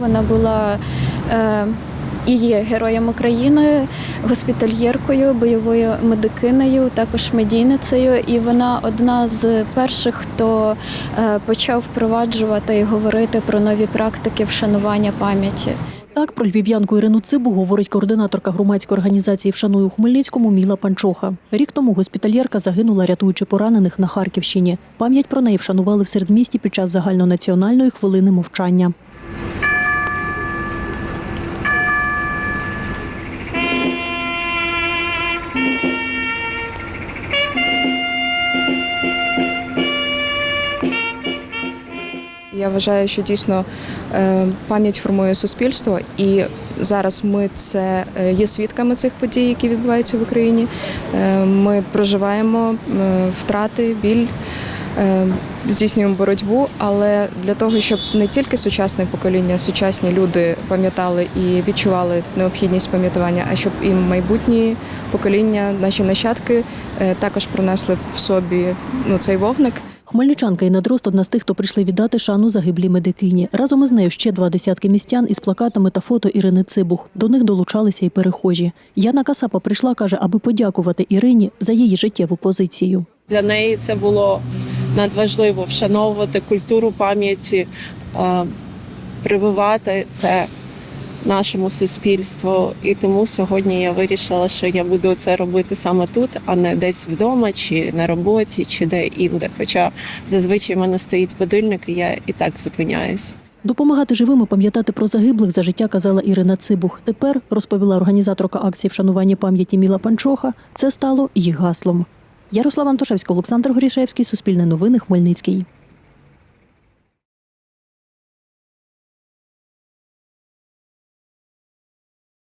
Вона була е, і є героєм України, госпітальєркою, бойовою медикинею, також медійницею. І вона одна з перших, хто е, почав впроваджувати і говорити про нові практики вшанування пам'яті. Так про львів'янку Ірину Цибу говорить координаторка громадської організації «Вшаную у Хмельницькому Міла Панчоха. Рік тому госпітальєрка загинула, рятуючи поранених на Харківщині. Пам'ять про неї вшанували в середмісті під час загальнонаціональної хвилини мовчання. Я вважаю, що дійсно е, пам'ять формує суспільство, і зараз ми це е, є свідками цих подій, які відбуваються в Україні. Е, Ми проживаємо втрати, біль. Здійснюємо боротьбу, але для того, щоб не тільки сучасне покоління, сучасні люди пам'ятали і відчували необхідність пам'ятування, а щоб і майбутні покоління, наші нащадки також принесли в собі ну, цей вогник. Хмельничанка Інна Дрозд – одна з тих, хто прийшли віддати шану загиблій медикині. Разом із нею ще два десятки містян із плакатами та фото Ірини Цибух. До них долучалися й перехожі. Яна Касапа прийшла, каже, аби подякувати Ірині за її життєву позицію. Для неї це було надважливо вшановувати культуру пам'яті, прививати це нашому суспільству. І тому сьогодні я вирішила, що я буду це робити саме тут, а не десь вдома, чи на роботі, чи де інде. Хоча зазвичай в мене стоїть будильник, і я і так зупиняюсь. Допомагати живим і пам'ятати про загиблих за життя казала Ірина Цибух. Тепер, розповіла організаторка акції вшанування пам'яті Міла Панчоха, це стало їх гаслом. Ярослав Антошевський, Олександр Горішевський, Суспільне новини, Хмельницький.